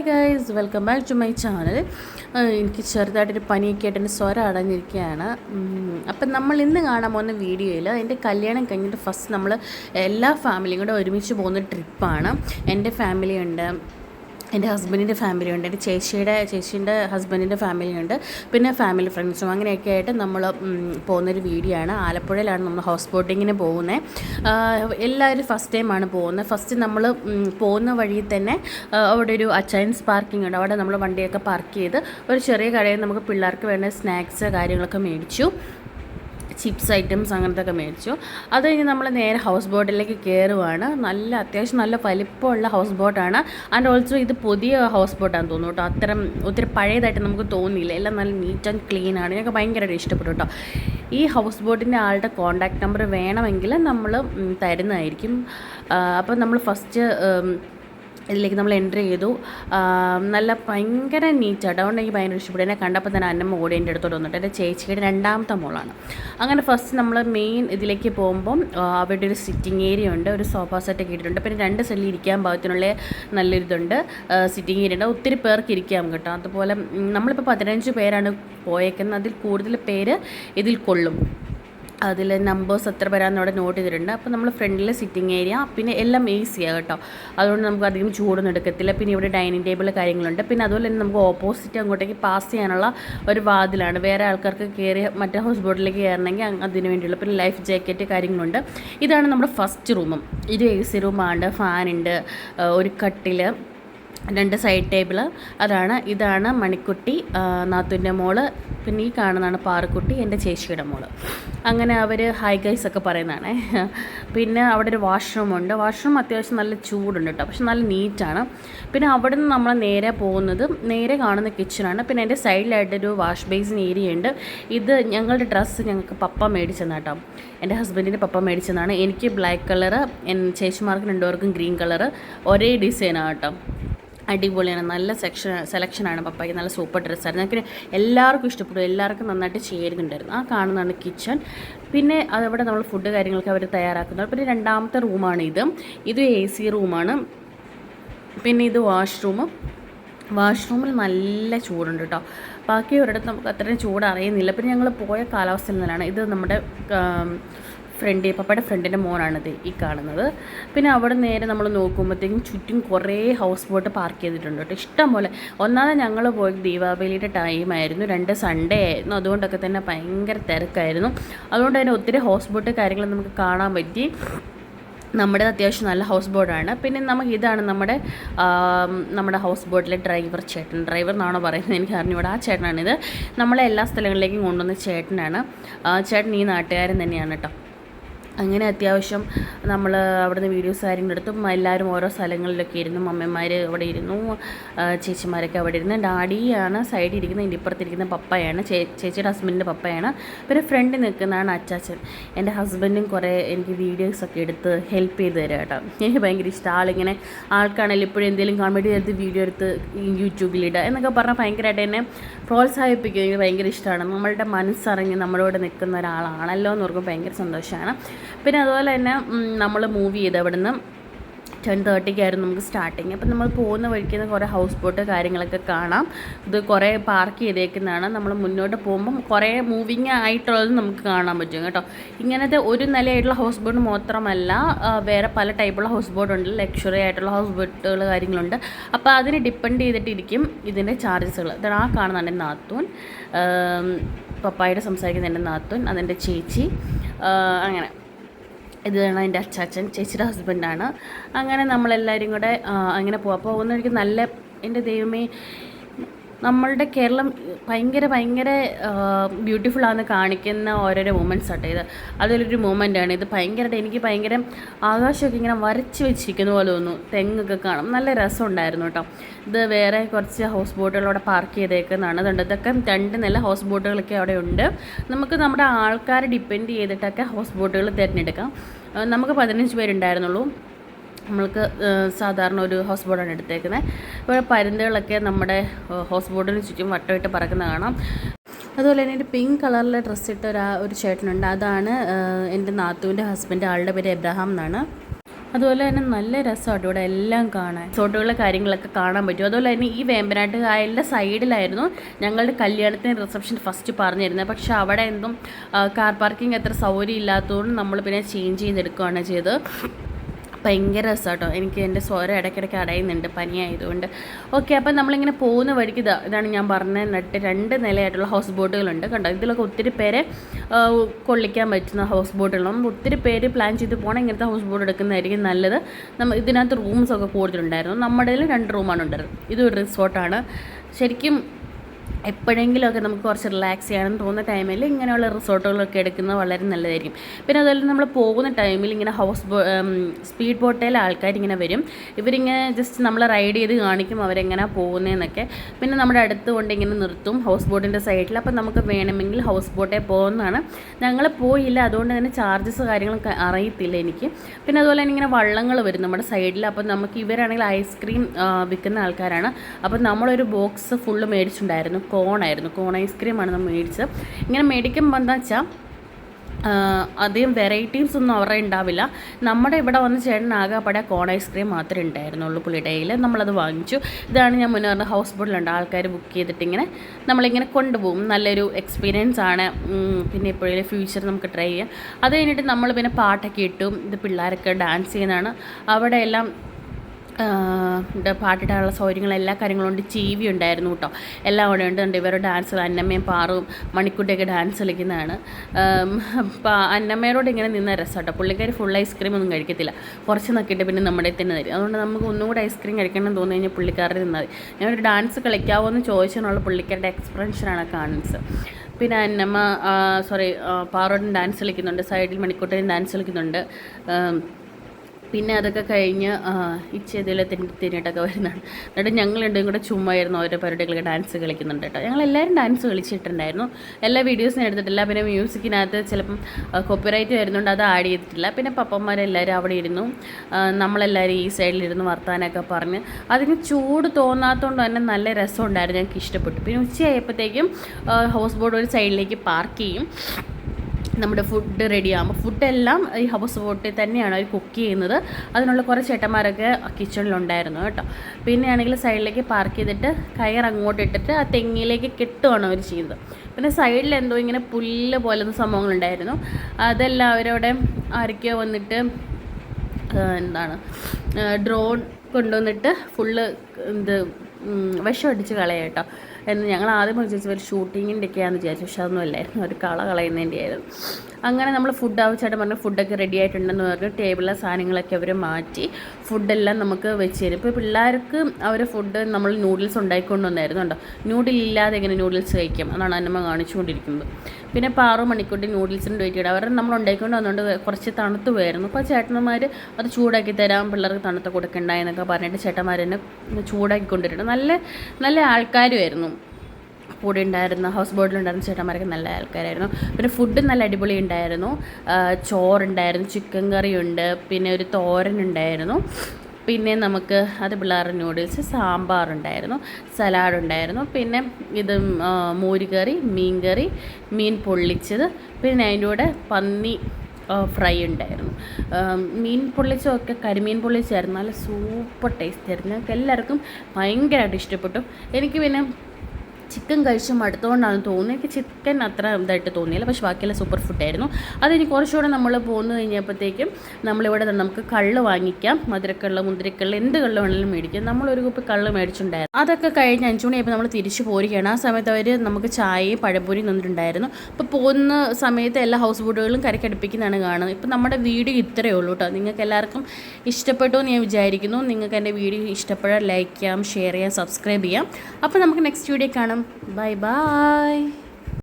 Hi guys welcome back to my channel എനിക്ക് ചെറുതായിട്ടൊരു പനിയൊക്കെ ആയിട്ട് സ്വരം അടഞ്ഞിരിക്കുകയാണ്. അപ്പം നമ്മൾ ഇന്ന് കാണാൻ പോകുന്ന വീഡിയോയിൽ എന്റെ കല്യാണം കഴിഞ്ഞിട്ട് ഫസ്റ്റ് നമ്മൾ എല്ലാ ഫാമിലിയും കൂടെ ഒരുമിച്ച് പോകുന്ന ട്രിപ്പാണ് എന്റെ ഫാമിലി ഉണ്ട്. എന്റെ ഹസ്ബൻഡിന്റെ ഫാമിലി ഉണ്ട് എന്റെ ചേച്ചിയുടെ ചേച്ചീന്റെ ഹസ്ബൻഡിന്റെ ഫാമിലി ഉണ്ട്. പിന്നെ ഫാമിലി ഫ്രണ്ട്സും അങ്ങനെയൊക്കെ ആയിട്ട് നമ്മൾ പോകുന്നൊരു വീഡിയോ ആണ്. ആലപ്പുഴയിലാണ് നമ്മൾ ഹൗസ് ബോട്ടിങ്ങിന് പോകുന്നത് എല്ലാവരും ഫസ്റ്റ് ടൈമാണ് പോകുന്നത്. ഫസ്റ്റ് നമ്മൾ പോകുന്ന വഴിയിൽ തന്നെ അവിടെ ഒരു അച്ചയൻസ് പാർക്കിംഗ് ഉണ്ട്. അവിടെ നമ്മൾ വണ്ടിയൊക്കെ പാർക്ക് ചെയ്ത് ഒരു ചെറിയ കടയിൽ നമുക്ക് പിള്ളേർക്ക് വേണ്ട സ്നാക്സ് കാര്യങ്ങളൊക്കെ മേടിച്ചു. ചിപ്സ് ഐറ്റംസ് അങ്ങനത്തെ ഒക്കെ മേടിച്ചു. അത് കഴിഞ്ഞ് നമ്മൾ നേരെ ഹൗസ് ബോട്ടിലേക്ക് കയറുവാണ് നല്ല അത്യാവശ്യം നല്ല വലിപ്പമുള്ള ഹൗസ് ബോട്ടാണ് ആൻഡ് ഓൾസോ ഇത് പുതിയ ഹൗസ് ബോട്ടാണെന്ന് തോന്നുന്നു കേട്ടോ. അത്തരം ഒത്തിരി പഴയതായിട്ട് നമുക്ക് തോന്നിയില്ല. എല്ലാം നല്ല നീറ്റ് ആൻഡ് ക്ലീൻ ആണ്. ഞങ്ങൾക്ക് ഭയങ്കരമായിട്ട് ഇഷ്ടപ്പെട്ടു കേട്ടോ. ഈ ഹൗസ് ബോട്ടിന്റെ ആളുടെ കോൺടാക്ട് നമ്പർ വേണമെങ്കിൽ നമ്മൾ തരുന്നതായിരിക്കും. അപ്പോൾ നമ്മൾ ഫസ്റ്റ് ഇതിലേക്ക് നമ്മൾ എന്റർ ചെയ്തു. നല്ല ഭയങ്കര നീറ്റാണ് അതുകൊണ്ട് എനിക്ക് ഭയങ്കര ഇഷ്ടപ്പെട്ടു. എന്നെ കണ്ടപ്പോൾ തന്നെ അന്നമ്മ ഓടി എന്റെ അടുത്തോട്ട് വന്നിട്ട് എന്റെ ചേച്ചിയുടെ രണ്ടാമത്തെ മോളാണ്. അങ്ങനെ ഫസ്റ്റ് നമ്മൾ മെയിൻ ഇതിലേക്ക് പോകുമ്പം അവിടെ ഒരു സിറ്റിംഗ് ഏരിയ ഉണ്ട്. ഒരു സോഫ സെറ്റ് ഒക്കെ ഇട്ടിട്ടുണ്ട്. പിന്നെ രണ്ട് സൈഡിൽ ഇരിക്കാൻ പാകത്തിനുള്ള നല്ലൊരിതുണ്ട്. സിറ്റിംഗ് ഏരിയ ഉണ്ട്. ഒത്തിരി പേർക്ക് ഇരിക്കാം കേട്ടോ. അതുപോലെ നമ്മളിപ്പോൾ പതിനഞ്ച് പേരാണ് പോയേക്കുന്നത്. അതിൽ കൂടുതൽ പേര് ഇതിൽ കൊള്ളും. അതിൽ നമ്പേഴ്സ് എത്ര പേരാന്ന് അവിടെ നോട്ട് ചെയ്തിട്ടുണ്ട്. അപ്പോൾ നമ്മൾ ഫ്രണ്ടിൽ സിറ്റിംഗ് ഏരിയ പിന്നെ എല്ലാം എ സിയാണ് കേട്ടോ. അതുകൊണ്ട് നമുക്ക് അധികം ചൂടൊന്നും എടുക്കത്തില്ല. പിന്നെ ഇവിടെ ഡൈനിങ് ടേബിൾ കാര്യങ്ങളുണ്ട്. പിന്നെ അതുപോലെ തന്നെ നമുക്ക് ഓപ്പോസിറ്റ് അങ്ങോട്ടേക്ക് പാസ് ചെയ്യാനുള്ള ഒരു വാതിലാണ്. വേറെ ആൾക്കാർക്ക് കയറി മറ്റേ ഹൗസ് ബോട്ടിലേക്ക് കയറണമെങ്കിൽ അതിന് വേണ്ടിയുള്ള പിന്നെ ലൈഫ് ജാക്കറ്റ് കാര്യങ്ങളുണ്ട്. ഇതാണ് നമ്മുടെ ഫസ്റ്റ് റൂമും ഇത് എ സി റൂമാണ് ഫാനുണ്ട് ഒരു കട്ടിൽ രണ്ട് സൈഡ് ടേബിൾ അതാണ് ഇതാണ് മണിക്കുട്ടി നാത്തുന്റെ മോൾ. പിന്നെ ഈ കാണുന്നതാണ് പാറക്കുട്ടി എന്റെ ചേച്ചിയുടെ മോൾ. അങ്ങനെ അവർ ഹൈ ഗൈസ് ഒക്കെ പറയുന്നതാണ്. പിന്നെ അവിടെ ഒരു വാഷ്റൂം ഉണ്ട്. വാഷ്റൂം അത്യാവശ്യം നല്ല ചൂടുണ്ട് കേട്ടോ പക്ഷെ നല്ല നീറ്റാണ്. പിന്നെ അവിടെ നിന്ന് നമ്മൾ നേരെ പോകുന്നത് നേരെ കാണുന്ന കിച്ചണാണ് പിന്നെ എന്റെ സൈഡിലായിട്ടൊരു വാഷ് ബേസിൻ ഏരിയ ഉണ്ട്. ഇത് ഞങ്ങളുടെ ഡ്രസ്സ് ഞങ്ങൾക്ക് പപ്പ മേടിച്ചെന്ന് കേട്ടോ എന്റെ ഹസ്ബൻഡിന്റെ പപ്പ മേടിച്ചതാണ് എനിക്ക് ബ്ലാക്ക് കളറ് ചേച്ചിമാർക്ക് രണ്ടുപേർക്കും ഗ്രീൻ കളറ് ഒരേ ഡിസൈനാണ് കേട്ടോ അടിപൊളിയാണ്. നല്ല സെക്ഷൻ സെലക്ഷനാണ് പപ്പായ്ക്ക്. നല്ല സൂപ്പർ ഡ്രസ്സായിരുന്നു എനിക്ക് എല്ലാവർക്കും ഇഷ്ടപ്പെട്ടു. എല്ലാവർക്കും നന്നായിട്ട് ചേരുന്നുണ്ടായിരുന്നു ആ കാണുന്നതാണ് കിച്ചൺ പിന്നെ അതവിടെ നമ്മൾ ഫുഡ് കാര്യങ്ങളൊക്കെ അവർ തയ്യാറാക്കുന്നത് പിന്നെ രണ്ടാമത്തെ റൂമാണ് ഇത്. ഇത് എ സി റൂമാണ് പിന്നെ ഇത് വാഷ്റൂം വാഷ്റൂമിൽ നല്ല ചൂടുണ്ട് കേട്ടോ ബാക്കി ഒരിടത്ത് നമുക്ക് അത്രയും ചൂട് അറിയുന്നില്ല. പിന്നെ ഞങ്ങൾ പോയ കാലാവസ്ഥയിൽ നിന്നാണ് ഇത് നമ്മുടെ ഫ്രണ്ട് പപ്പയുടെ ഫ്രണ്ടിന്റെ മോനാണിത് ഈ കാണുന്നത്. പിന്നെ അവിടെ നേരെ നമ്മൾ നോക്കുമ്പോഴത്തേക്കും ചുറ്റും കുറേ ഹൗസ് ബോട്ട് പാർക്ക് ചെയ്തിട്ടുണ്ട് കേട്ടോ. ഇഷ്ടം പോലെ. ഒന്നാമത് ഞങ്ങൾ പോയത് ദീപാവലിയുടെ ടൈമായിരുന്നു രണ്ട് സൺഡേ ആയിരുന്നു. അതുകൊണ്ടൊക്കെ തന്നെ ഭയങ്കര തിരക്കായിരുന്നു. അതുകൊണ്ട് തന്നെ ഒത്തിരി ഹൗസ് ബോട്ട് കാര്യങ്ങൾ നമുക്ക് കാണാൻ പറ്റി. നമ്മുടെ അത്യാവശ്യം നല്ല ഹൗസ് ബോട്ടാണ് പിന്നെ നമുക്ക് ഇതാണ് നമ്മുടെ നമ്മുടെ ഹൗസ് ബോട്ടിലെ ഡ്രൈവർ ചേട്ടൻ. ഡ്രൈവർ എന്നാണോ പറയുന്നത് എനിക്ക് അറിഞ്ഞൂടാ. ആ ചേട്ടനാണിത്. നമ്മളെ എല്ലാ സ്ഥലങ്ങളിലേക്കും കൊണ്ടുവന്ന ചേട്ടനാണ്. ചേട്ടൻ ഈ നാട്ടുകാരൻ തന്നെയാണ് കേട്ടോ. അങ്ങനെ അത്യാവശ്യം നമ്മൾ അവിടുന്ന് വീഡിയോസ് കാര്യങ്ങളെടുത്തും എല്ലാവരും ഓരോ സ്ഥലങ്ങളിലൊക്കെ ഇരുന്നു. അമ്മമാർ അവിടെ ഇരുന്നു. ചേച്ചിമാരൊക്കെ അവിടെ ഇരുന്ന്. ഡാഡിയാണ് സൈഡിൽ ഇരിക്കുന്ന ഇതിന്റെ ഇപ്പുറത്തിരിക്കുന്ന പപ്പയാണ്. ചേച്ചിയുടെ ഹസ്ബൻഡിന്റെ പപ്പയാണ്. പിന്നെ ഫ്രണ്ട് നിൽക്കുന്നതാണ് അച്ചാച്ചൻ. എന്റെ ഹസ്ബൻഡും കുറേ എനിക്ക് വീഡിയോസൊക്കെ എടുത്ത് ഹെൽപ്പ് ചെയ്ത് തരാം കേട്ടോ. എനിക്ക് ഭയങ്കര ഇഷ്ടം. ആളിങ്ങനെ ആൾക്കാണെങ്കിൽ ഇപ്പോഴും എന്തെങ്കിലും കോമഡി എടുത്ത് വീഡിയോ എടുത്ത് യൂട്യൂബിലിടുക എന്നൊക്കെ പറഞ്ഞാൽ ഭയങ്കരമായിട്ട് എന്നെ പ്രോത്സാഹിപ്പിക്കുക എനിക്ക് ഭയങ്കര ഇഷ്ടമാണ് നമ്മളുടെ മനസ്സറിഞ്ഞ് നമ്മളോട് നിൽക്കുന്ന ഒരാളാണല്ലോ എന്ന് ഓർക്കുമ്പോൾ ഭയങ്കര സന്തോഷമാണ് പിന്നെ അതുപോലെ തന്നെ നമ്മൾ മൂവ് ചെയ്ത് അവിടുന്ന് ടെൻ തേർട്ടിക്കായിരുന്നു നമുക്ക് സ്റ്റാർട്ടിങ് അപ്പം നമ്മൾ പോകുന്ന വഴിക്ക് നിന്ന് കുറേ ഹൗസ് ബോട്ട് കാര്യങ്ങളൊക്കെ കാണാം. ഇത് കുറേ പാർക്ക് ചെയ്തേക്കുന്നതാണ്. നമ്മൾ മുന്നോട്ട് പോകുമ്പം കുറേ മൂവിങ് ആയിട്ടുള്ളത് നമുക്ക് കാണാൻ പറ്റും കേട്ടോ. ഇങ്ങനത്തെ ഒരു നിലയായിട്ടുള്ള ഹൗസ് ബോട്ട് മാത്രമല്ല വേറെ പല ടൈപ്പുള്ള ഹൗസ് ബോട്ട് ഉണ്ട്. ലക്ഷറി ആയിട്ടുള്ള ഹൗസ് ബോട്ടുകൾ കാര്യങ്ങളുണ്ട്. അപ്പോൾ അതിനെ ഡിപ്പെൻഡ് ചെയ്തിട്ടിരിക്കും ഇതിന്റെ ചാർജസുകൾ ഇതാണ് ആ കാണുന്നതാണ് നാത്തൂൻ പപ്പായുടെ സംസാരിക്കുന്ന എന്റെ നാത്തൂൻ അതെന്റെ ചേച്ചി അങ്ങനെ. ഇതാണ് എന്റെ അച്ചാച്ചൻ ചേച്ചിയുടെ ഹസ്ബൻഡാണ് അങ്ങനെ നമ്മളെല്ലാവരും കൂടെ അങ്ങനെ പോകും അപ്പോൾ എനിക്ക് നല്ല എന്റെ ദൈവമേ നമ്മളുടെ കേരളം ഭയങ്കര ഭയങ്കര ബ്യൂട്ടിഫുൾ ആണെന്ന് കാണിക്കുന്ന ഓരോരോ മൂമെന്റ്സ് ആട്ടെ ഇത്. അതിലൊരു മൂമെന്റാണ് ഇത് ഭയങ്കരമായിട്ട് എനിക്ക് ഭയങ്കര ആകാശമൊക്കെ ഇങ്ങനെ വരച്ച് വെച്ചിരിക്കുന്ന പോലെ തോന്നുന്നു. തെങ്ങൊക്കെ കാണും. നല്ല രസമുണ്ടായിരുന്നു കേട്ടോ ഇത് വേറെ കുറച്ച് ഹൗസ് ബോട്ടുകളവിടെ പാർക്ക് ചെയ്തേക്കുന്നതാണ്. അതുകൊണ്ട് ഇതൊക്കെ രണ്ട് നില ഹൗസ് ബോട്ടുകളൊക്കെ അവിടെ ഉണ്ട്. നമുക്ക് നമ്മുടെ ആൾക്കാരെ ഡിപ്പെൻഡ് ചെയ്തിട്ടൊക്കെ ഹൗസ് ബോട്ടുകൾ തിരഞ്ഞെടുക്കാം. നമുക്ക് പതിനഞ്ച് പേരുണ്ടായിരുന്നുള്ളൂ. നമ്മൾക്ക് സാധാരണ ഒരു ഹൗസ് ബോട്ടാണ് എടുത്തേക്കുന്നത്. ഇവിടെ പരുന്തുകളൊക്കെ നമ്മുടെ ഹൗസ് ബോട്ടിന് ചുറ്റും വട്ടമിട്ട് പറക്കുന്ന കാണാം. അതുപോലെ തന്നെ ഒരു പിങ്ക് കളറിലെ ഡ്രസ്സ് ഇട്ട ഒരു ഒരു ചേട്ടനുണ്ട്. അതാണ് എന്റെ നാത്തുവിന്റെ ഹസ്ബൻഡ്. ആളുടെ പേര് എബ്രഹാം എന്നാണ്. അതുപോലെ തന്നെ നല്ല രസമാണ് ഇവിടെ എല്ലാം കാണാൻ. റിസോർട്ടുകളിലെ കാര്യങ്ങളൊക്കെ കാണാൻ പറ്റും. അതുപോലെ തന്നെ ഈ വേമ്പനാട്ട് കായലിന്റെ സൈഡിലായിരുന്നു ഞങ്ങളുടെ കല്യാണത്തിന് റിസപ്ഷൻ ഫസ്റ്റ് പറഞ്ഞിരുന്നത്. പക്ഷേ അവിടെ എന്തും കാർ പാർക്കിംഗ് അത്ര സൗകര്യം ഇല്ലാത്തതുകൊണ്ട് നമ്മൾ പിന്നെ ചേഞ്ച് ചെയ്തെടുക്കുകയാണ് ചെയ്തത്. ഭയങ്കര രസമാട്ടോ എനിക്ക് എന്റെ സ്വരം ഇടയ്ക്കിടയ്ക്ക് അടയുന്നുണ്ട് പനിയായതുകൊണ്ട്. ഓക്കെ അപ്പം നമ്മളിങ്ങനെ പോകുന്ന വഴിക്ക് ഇതാ ഇതാണ് ഞാൻ പറഞ്ഞ നട്ട് രണ്ട് നിലയായിട്ടുള്ള ഹൗസ് ബോട്ടുകളുണ്ട്. കണ്ടോ ഇതിലൊക്കെ ഒത്തിരി പേരെ കൊള്ളിക്കാൻ പറ്റുന്ന ഹൗസ് ബോട്ടുകളും ഒത്തിരി പേര് പ്ലാൻ ചെയ്ത് പോകണം ഇങ്ങനത്തെ ഹൗസ് ബോട്ട് എടുക്കുന്നതായിരിക്കും നല്ലത്. നമ്മൾ ഇതിനകത്ത് റൂംസ് ഒക്കെ കൂടുതലുണ്ടായിരുന്നു. നമ്മുടെ രണ്ട് റൂമാണ് ഉണ്ടായിരുന്നത്. ഇതൊരു റിസോർട്ടാണ്. ശരിക്കും എപ്പോഴെങ്കിലുമൊക്കെ നമുക്ക് കുറച്ച് റിലാക്സ് ചെയ്യണം തോന്നുന്ന ടൈമിൽ ഇങ്ങനെയുള്ള റിസോർട്ടുകളൊക്കെ എടുക്കുന്നത് വളരെ നല്ലതായിരിക്കും. പിന്നെ അതുപോലെ നമ്മൾ പോകുന്ന ടൈമിൽ ഇങ്ങനെ ഹൗസ് ബോ സ്പീഡ് ബോട്ടിലെ ആൾക്കാർ ഇങ്ങനെ വരും. ഇവരിങ്ങനെ ജസ്റ്റ് നമ്മൾ റൈഡ് ചെയ്ത് കാണിക്കും അവരെങ്ങനെ പോകുന്നതെന്നൊക്കെ പിന്നെ നമ്മുടെ അടുത്ത് കൊണ്ട് ഇങ്ങനെ നിർത്തും ഹൗസ് ബോട്ടിന്റെ സൈഡിൽ അപ്പോൾ നമുക്ക് വേണമെങ്കിൽ ഹൗസ് ബോട്ടിൽ പോകുന്നതാണ്. ഞങ്ങൾ പോയില്ല അതുകൊണ്ട് തന്നെ ചാർജസ് കാര്യങ്ങളൊക്കെ അറിയത്തില്ല എനിക്ക്. പിന്നെ അതുപോലെ തന്നെ ഇങ്ങനെ വള്ളങ്ങൾ വരും നമ്മുടെ സൈഡിൽ അപ്പോൾ നമുക്ക് ഇവരാണെങ്കിൽ ഐസ്ക്രീം വിൽക്കുന്ന ആൾക്കാരാണ്. അപ്പോൾ നമ്മളൊരു ബോക്സ് ഫുള്ള് മേടിച്ചിട്ടുണ്ടായിരുന്നു. കോണായിരുന്നു. കോൺ ഐസ്ക്രീമാണ് നമ്മൾ മേടിച്ചത്. ഇങ്ങനെ മേടിക്കുമ്പോൾ എന്താ വെച്ചാൽ അധികം വെറൈറ്റീസ് ഒന്നും അവരുടെ ഉണ്ടാവില്ല. നമ്മുടെ ഇവിടെ വന്ന് ചേട്ടൻ ആകെപ്പാടെ കോൺ ഐസ്ക്രീം മാത്രമേ ഉണ്ടായിരുന്നുള്ളൂ പുള്ളിയുടെ നമ്മളത് വാങ്ങിച്ചു. ഇതാണ് ഞാൻ മുന്നേ പറഞ്ഞ ഹൗസ് ബോട്ടിലുണ്ട്. ആൾക്കാർ ബുക്ക് ചെയ്തിട്ട് ഇങ്ങനെ നമ്മളിങ്ങനെ കൊണ്ടുപോകും. നല്ലൊരു എക്സ്പീരിയൻസ് ആണ്. പിന്നെ ഇപ്പോഴേ ഫ്യൂച്ചർ നമുക്ക് ട്രൈ ചെയ്യാം. അത് കഴിഞ്ഞിട്ട് നമ്മൾ പിന്നെ പാട്ടൊക്കെ ഇട്ടും. ഇത് പിള്ളേരൊക്കെ ഡാൻസ് ചെയ്യുന്നതാണ്. അവിടെ എല്ലാം ഇവിടെ പാട്ടിടാനുള്ള സൗകര്യങ്ങൾ എല്ലാ കാര്യങ്ങളും ഉണ്ട്. ടി വി ഉണ്ടായിരുന്നു കേട്ടോ എല്ലാം അവിടെ ഉണ്ട്. ഇവരുടെ ഡാൻസ് അന്നമ്മയും പാറും മണിക്കുട്ടിയൊക്കെ ഡാൻസ് കളിക്കുന്നതാണ്. അന്നമ്മയോട് ഇങ്ങനെ നിന്ന രസം കേട്ടോ പുള്ളിക്കാർ ഫുൾ ഐസ്ക്രീം ഒന്നും കഴിക്കത്തില്ല. കുറച്ച് നോക്കിയിട്ട് പിന്നെ നമ്മുടെ തന്നെ തരും. അതുകൊണ്ട് നമുക്ക് ഒന്നും കൂടെ ഐസ്ക്രീം കഴിക്കണം എന്ന് തോന്നി കഴിഞ്ഞാൽ പുള്ളിക്കാരുടെ നിന്നാൽ ഞാനൊരു ഡാൻസ് കളിക്കാവോ എന്ന് ചോദിച്ചതിനുള്ള പുള്ളിക്കാരുടെ എക്സ്പ്രഷനാണ് കാണുന്നത്. പിന്നെ അന്നമ്മ സോറി പാറോടൻ ഡാൻസ് കളിക്കുന്നുണ്ട്. സൈഡിൽ മണിക്കൂട്ടനും ഡാൻസ് കളിക്കുന്നുണ്ട്. പിന്നെ അതൊക്കെ കഴിഞ്ഞ് ഇച്ചതിൽ തിരി തിരിഞ്ഞിട്ടൊക്കെ വരുന്നതാണ് എന്നിട്ട് ഞങ്ങൾ രണ്ടും കൂടെ ചുമ്മായിരുന്നു ഓരോ പരിപാടികളൊക്കെ ഡാൻസ് കളിക്കുന്നുണ്ട് കേട്ടോ. ഞങ്ങൾ എല്ലാവരും ഡാൻസ് കളിച്ചിട്ടുണ്ടായിരുന്നു. എല്ലാ വീഡിയോസും എടുത്തിട്ടില്ല. പിന്നെ മ്യൂസിക്കിനകത്ത് ചിലപ്പം കോപ്പിറൈറ്റ് വരുന്നുണ്ട് അത് ആഡ് ചെയ്തിട്ടില്ല. പിന്നെ പപ്പന്മാരെല്ലാവരും അവിടെ ഇരുന്നു. നമ്മളെല്ലാവരും ഈ സൈഡിലിരുന്ന് വർത്താനൊക്കെ പറഞ്ഞ്. അതിന് ചൂട് തോന്നാത്തതുകൊണ്ട് തന്നെ നല്ല രസമുണ്ടായിരുന്നു. ഞങ്ങൾക്ക് ഇഷ്ടപ്പെട്ടു. പിന്നെ ഉച്ചയായപ്പോഴത്തേക്കും ഹൗസ് ബോട്ട് ഒരു സൈഡിലേക്ക് പാർക്ക് ചെയ്യും. നമ്മുടെ ഫുഡ് റെഡി ആകുമ്പോൾ ഫുഡെല്ലാം ഈ ഹൗസ് ബോട്ടിൽ തന്നെയാണ് അവർ കുക്ക് ചെയ്യുന്നത്. അതിനുള്ള കുറേ ചേട്ടന്മാരൊക്കെ കിച്ചണിലുണ്ടായിരുന്നു കേട്ടോ. പിന്നെയാണെങ്കിൽ സൈഡിലേക്ക് പാർക്ക് ചെയ്തിട്ട് കയർ അങ്ങോട്ട് ഇട്ടിട്ട് ആ തെങ്ങിലേക്ക് കെട്ടുകയാണ് അവർ ചെയ്യുന്നത്. പിന്നെ സൈഡിൽ എന്തോ ഇങ്ങനെ പുല്ല് പോലത്തെ സംഭവങ്ങളുണ്ടായിരുന്നു. അതെല്ലാം അവരവിടെ ആരൊക്കെയോ വന്നിട്ട് എന്താണ് ഡ്രോൺ കൊണ്ടുവന്നിട്ട് ഫുള്ള് എന്ത് വിഷം അടിച്ച് കളയാം കേട്ടോ. എന്ന് ഞങ്ങൾ ആദ്യം വിചാരിച്ചു ഒരു ഷൂട്ടിങ്ങിന്റെ ഒക്കെയാണെന്ന് വിചാരിച്ചു. പക്ഷെ അതൊന്നും അല്ലായിരുന്നു. ഒരു കള കളയുന്നതിന്റെ ആയിരുന്നു അങ്ങനെ നമ്മൾ ഫുഡ് ആവശ്യമായിട്ട് പറഞ്ഞു ഫുഡൊക്കെ റെഡി ആയിട്ടുണ്ടെന്ന് പറഞ്ഞു ടേബിളിലെ സാധനങ്ങളൊക്കെ അവർ മാറ്റി ഫുഡെല്ലാം നമുക്ക് വെച്ച് തരും. ഇപ്പോൾ പിള്ളേർക്ക് അവർ ഫുഡ് നമ്മൾ നൂഡിൽസ് ഉണ്ടാക്കിക്കൊണ്ട് വന്നായിരുന്നു നൂഡിൽ ഇല്ലാതെ എങ്ങനെ നൂഡിൽസ് കഴിക്കാം? അതാണ് അന്നമ്മ കാണിച്ചുകൊണ്ടിരിക്കുന്നത്. പിന്നെ പാറു മണിക്കൂട്ടി നൂഡിൽസിന് വെയിറ്റ് അവർ നമ്മൾ ഉണ്ടാക്കിക്കൊണ്ട് വന്നുകൊണ്ട് കുറച്ച് തണുത്ത് പോയായിരുന്നു. അപ്പോൾ ചേട്ടന്മാർ അത് ചൂടാക്കി തരാം പിള്ളേർക്ക് തണുത്ത് കൊടുക്കണ്ട എന്നൊക്കെ പറഞ്ഞിട്ട് ചേട്ടന്മാർ തന്നെ ചൂടാക്കി കൊണ്ടുവരുന്നു. നല്ല നല്ല ആൾക്കാരുമായിരുന്നു. കൂടെ ഉണ്ടായിരുന്ന ഹൗസ് ബോട്ടിലുണ്ടായിരുന്ന ചേട്ടന്മാരൊക്കെ നല്ല ആൾക്കാരായിരുന്നു. പിന്നെ ഫുഡ് നല്ല അടിപൊളി ഉണ്ടായിരുന്നു. ചോറുണ്ടായിരുന്നു ചിക്കൻ കറി ഉണ്ട് പിന്നെ ഒരു തോരൻ ഉണ്ടായിരുന്നു. പിന്നെ നമുക്ക് അത് പിള്ളേരുടെ നൂഡിൽസ് സാമ്പാറുണ്ടായിരുന്നു സലാഡ് ഉണ്ടായിരുന്നു. പിന്നെ ഇത് മോരുകറി മീൻ കറി മീൻ പൊള്ളിച്ചത്. പിന്നെ അതിന്റെ കൂടെ പന്നി ഫ്രൈ ഉണ്ടായിരുന്നു. മീൻ പൊള്ളിച്ചതൊക്കെ കരിമീൻ പൊള്ളിച്ചായിരുന്നു നല്ല സൂപ്പർ ടേസ്റ്റ് ആയിരുന്നു. ഞങ്ങൾക്ക് എല്ലാവർക്കും ഭയങ്കരമായിട്ട് ഇഷ്ടപ്പെട്ടു. എനിക്ക് പിന്നെ ചിക്കൻ കഴിച്ച് മടുത്തുകൊണ്ടാണ് തോന്നുന്നത്. എനിക്ക് ചിക്കൻ അത്ര ഇതായിട്ട് തോന്നിയില്ല. പക്ഷേ ബാക്കിയുള്ള സൂപ്പർ ഫുഡായിരുന്നു അതിന് കുറച്ചുകൂടെ നമ്മൾ പോന്നു കഴിഞ്ഞപ്പോഴത്തേക്കും നമ്മളിവിടെ നമുക്ക് കള്ള് വാങ്ങിക്കാം. മധുരക്കള്ള് മുന്തിരിക്കള്ള് എന്ത് കള്ള് വേണമെങ്കിലും മേടിക്കാം. നമ്മളൊരു കുപ്പി കള്ള് മേടിച്ചിട്ടുണ്ടായിരുന്നു. അതൊക്കെ കഴിഞ്ഞ് അഞ്ചു നമ്മൾ തിരിച്ചു പോരുകയാണ്. ആ സമയത്ത് അവർ നമുക്ക് ചായയും പഴംപൊരിയും തന്നിട്ടുണ്ടായിരുന്നു. അപ്പോൾ പോകുന്ന സമയത്ത് എല്ലാ ഹൗസ് ബോട്ടുകളും കരക്കടുപ്പിക്കുന്നതാണ് കാണുന്നത്. ഇപ്പം നമ്മുടെ വീഡിയോ ഇത്രയേ ഉള്ളൂ കേട്ടോ. നിങ്ങൾക്ക് എല്ലാവർക്കും ഇഷ്ടപ്പെട്ടു എന്ന് ഞാൻ വിചാരിക്കുന്നു. നിങ്ങൾക്ക് എന്റെ വീഡിയോ ഇഷ്ടപ്പെടാൻ ലൈക്ക് ചെയ്യാം ഷെയർ ചെയ്യാം സബ്സ്ക്രൈബ് ചെയ്യാം. അപ്പോൾ നമുക്ക് നെക്സ്റ്റ് വീഡിയോ കാണാം. Bye bye